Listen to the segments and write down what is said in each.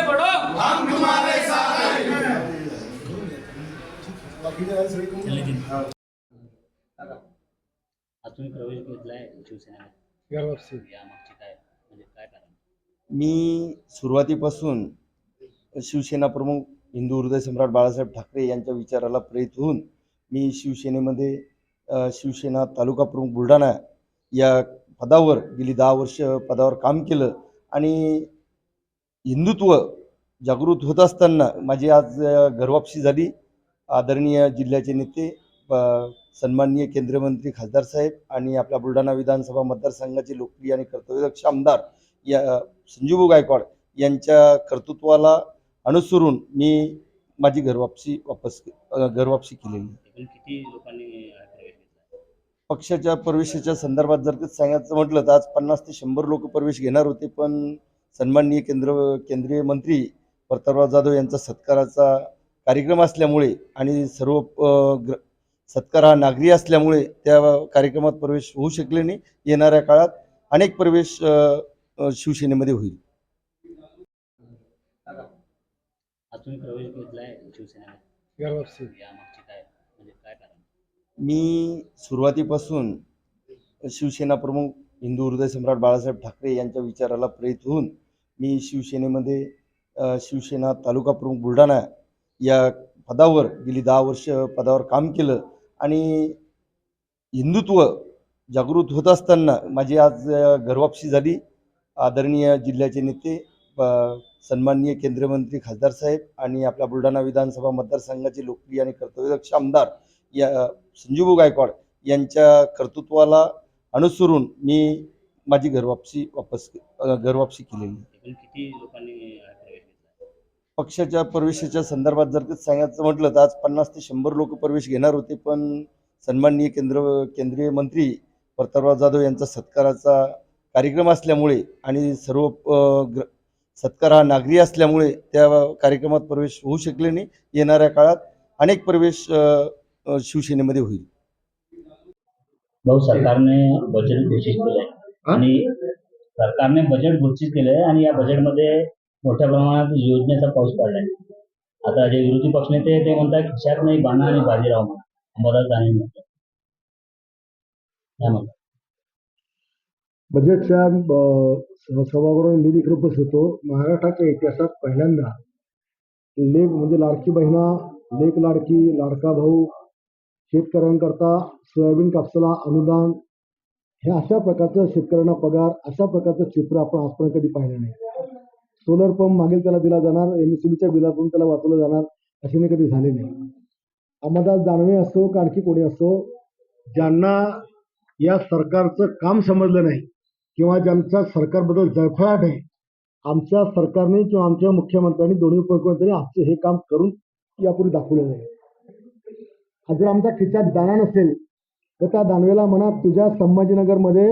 आगे बढ़ो। हम तुम्हारे साथ हैं। तुम्ही प्रवेश घेतलाय म्हणजे काय कारण? मी सुरुवातीपासून शिवसेना प्रमुख हिंदू हृदय सम्राट बाळासाहेब ठाकरे यांच्या विचाराला प्रेरित होऊन मी शिवसेनेमध्ये शिवसेना तालुका प्रमुख बुलढाणा या पदावर गेली दहा वर्ष पदावर काम केलं आणि हिंदुत्व जागृत होत असताना माझी आज अ, घरवापसी झाली. आदरणीय जिल्ह्याचे नेते सन्माननीय केंद्रीय मंत्री खासदार साहेब आणि आपल्या बुलढाणा विधानसभा मतदारसंघाचे लोकप्रिय आणि कर्तव्यदक्ष आमदार या संजीवभाऊ गायकवाड यांच्या कर्तृत्वाला अनुसरून मी माझी घरवापसी वापस घरवापसी केलेली. किती लोकांनी पक्षाच्या प्रवेशाच्या संदर्भात जर सांगायचं म्हटलं तर आज पन्नास ते शंभर लोक प्रवेश घेणार होते पण सन्माननीय केंद्र केंद्रीय मंत्री प्रतापराव जाधव यांचा सत्काराचा कार्यक्रम असल्यामुळे आणि सर्व ग्र सत्कार हा नागरी असल्यामुळे त्या कार्यक्रमात प्रवेश होऊ शकले नाही. येणाऱ्या काळात अनेक प्रवेश शिवसेनेमध्ये होईल. म्हणजे काय कारण? मी सुरुवातीपासून शिवसेना प्रमुख हिंदू हृदय सम्राट बाळासाहेब ठाकरे यांच्या विचाराला प्रेरित होऊन मी शिवसेनेमध्ये शिवसेना तालुका प्रमुख बुलढाणा या पदावर गेली दहा वर्ष पदावर काम केलं आणि हिंदुत्व जागृत होत असताना माझी आज अ, घरवापसी झाली. आदरणीय जिल्ह्याचे नेते सन्माननीय केंद्रीय मंत्री खासदार साहेब आणि आपल्या बुलढाणा विधानसभा मतदारसंघाचे लोकप्रिय आणि कर्तव्यदक्ष आमदार या संजीवभाऊ गायकवाड यांच्या कर्तृत्वाला अनुसरून मी माझी घरवापसी वापस घरवापसी केलेली. किती लोकांनी पक्षाच्या प्रवेशाच्या संदर्भात जर सांगायचं म्हटलं तर आज पन्नास ते शंभर लोक प्रवेश घेणार होते पण सन्माननीय केंद्र केंद्रीय मंत्री प्रतापराव जाधव यांचा सत्काराचा कार्यक्रम असल्यामुळे आणि सर्व सत्कार हा नागरी असल्यामुळे त्या कार्यक्रमात प्रवेश होऊ शकले नाही येणाऱ्या काळात. अनेक प्रवेश शिवसेनेमध्ये होईल. भाऊ सरकारने बजेट घोषित केलंय. आणि सरकारने बजेट घोषित केलंय आणि या बजेटमध्ये मोठ्या प्रमाणात योजनेचा पाऊस पडलाय. आता जे विरोधी पक्षनेते ते म्हणतात खिशात नाही बाणा आणि बाजीराव म्हणा अंबादास दानवे म्हणतात. काय म्हणतात. बजेटच्या अ, सभागृहात मी देखील उपस्थित होतो. महाराष्ट्राच्या इतिहासात पहिल्यांदा लेख म्हणजे लाडकी बहिणा लेख लाडकी लाडका भाऊ शेतकऱ्यांकरता सोयाबीन कापसाला अनुदान हे अशा प्रकारचं शेतकऱ्यांना पगार अशा प्रकारचं चित्र आपण आजपर्यंत कधी पाहिलं नाही. सोलर पंप मागेल त्याला दिला जाणार एम बीच्या बिलातून त्याला वाचवलं जाणार असे नाही कधी झाले नाही. अमदास दानवे असो का आणखी कोणी असो ज्यांना या सरकारचं काम समजलं नाही किंवा ज्यांच्या सरकारबद्दल जळफळाट आहे आमच्या सरकारने किंवा आमच्या मुख्यमंत्र्यांनी दोन्ही उपमुख्यमंत्र्यांनी आमचं हे काम करून यापूर्वी दाखवलेलं आहे. जर आमच्या खिशात दाना नसेल तर त्या दानवेला म्हणा तुझ्या संभाजीनगरमध्ये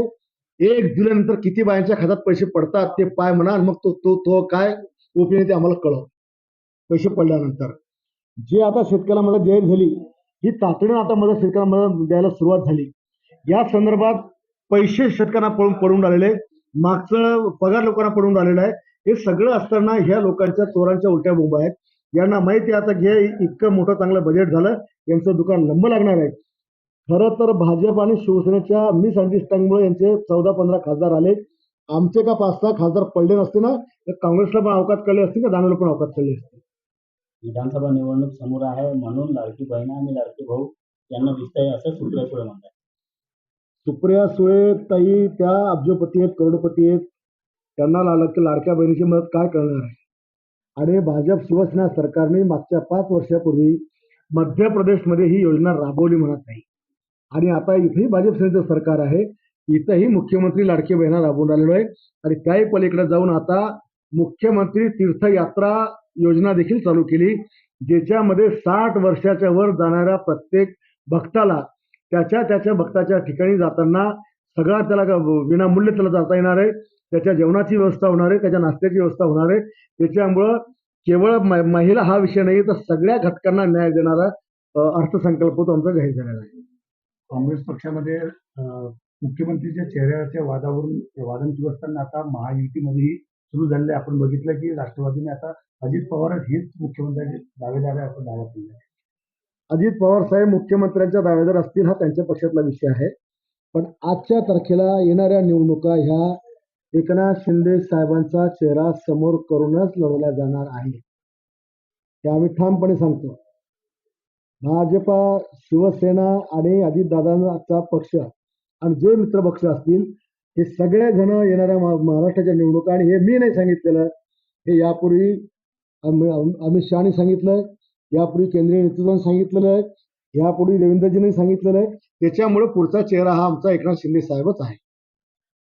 एक जुलैनंतर किती बायांच्या खात्यात पैसे पडतात ते पाय म्हणा मग तो तो तो काय उपयोग ते आम्हाला कळव. पैसे पडल्यानंतर. जे आता शेतकऱ्याला मदत जाहीर झाली ही तातडीनं आता मदत शेतकऱ्यांना मदत द्यायला सुरुवात झाली. या संदर्भात पैसे शेतकऱ्यांना पळून पडून राहिलेले मागचं पगार लोकांना पडून राहिलेलं आहे. हे सगळं असताना ह्या लोकांच्या चोरांच्या उलट्या बोंबा आहेत. यांना माहिती आहे आता घे इतकं मोठं चांगलं बजेट झालं यांचं दुकान लंब लागणार आहे. खरं तर भाजप आणि शिवसेनेच्या मिसअंडरस्टँडिंगमुळे यांचे चौदा पंधरा खासदार आले. आमचे का पाच सहा खासदार पडले नसते ना तर काँग्रेसला पण अवकात कळले असते का दानवेला पण अवकात कळले असते? विधानसभा निवडणूक समोर आहे म्हणून लाडकी बहिणा आणि लाडकी भाऊ यांना दिसतंय असं सुप्रिया सुळे म्हणतात. सुप्रिया सुळे ताई त्या अब्जोपती आहेत करोडपती आहेत. त्यांना लाड लाडक्या बहिणीची मदत काय करणार आहे? आणि भाजप शिवसेना सरकारने मागच्या पाच वर्षापूर्वी मध्य प्रदेशमध्ये ही योजना राबवली म्हणत नाही. आणि आता इथेही भाजप सेनेचं सरकार आहे. इथंही मुख्यमंत्री लाडकी बहिणा राबवून राहिलेलो आहे. आणि त्याही पलीकडे जाऊन आता मुख्यमंत्री तीर्थयात्रा योजना देखील चालू केली ज्याच्यामध्ये साठ वर्षाच्या वर जाणाऱ्या प्रत्येक भक्ताला त्याच्या त्याच्या भक्ताच्या ठिकाणी जाताना सगळा त्याला विनामूल्य त्याला जाता येणार आहे. त्याच्या जेवणाची व्यवस्था होणार आहे त्याच्या नाश्त्याची व्यवस्था होणार आहे. त्याच्यामुळं केवळ म- महिला हा विषय नाही तर सगळ्या घटकांना न्याय देणारा अर्थसंकल्प तो आमचा जाहीर झालेला आहे. काँग्रेस पक्षामध्ये मुख्यमंत्रीच्या चेहऱ्याच्या वादावरून वादन सुरू असताना आता महायुतीमध्येही सुरू झालेले आपण बघितलं की राष्ट्रवादीने आता अजित पवार हेच मुख्यमंत्र्यांचे दावेदार आहे असं दावा केला आहे. अजित पवार साहेब मुख्यमंत्र्यांच्या दावेदार असतील हा त्यांच्या पक्षातला विषय आहे. पण आजच्या तारखेला येणाऱ्या निवडणुका ह्या एकनाथ शिंदे साहेबांचा चेहरा समोर करूनच लढवल्या जाणार आहे हे आम्ही ठामपणे सांगतो. भाजपा शिवसेना आणि अजितदादांचा पक्ष आणि जे मित्र पक्ष असतील हे सगळे जण येणाऱ्या महा- महाराष्ट्राच्या निवडणुका आणि हे मी नाही सांगितलेलं हे यापूर्वी अमित शहाने सांगितलं यापूर्वी केंद्रीय नेतृत्वाने सांगितलेलं आहे यापूर्वी देवेंद्रजींनी सांगितलेलं आहे त्याच्यामुळे पुढचा चेहरा हा आमचा एकनाथ शिंदे साहेबच आहे.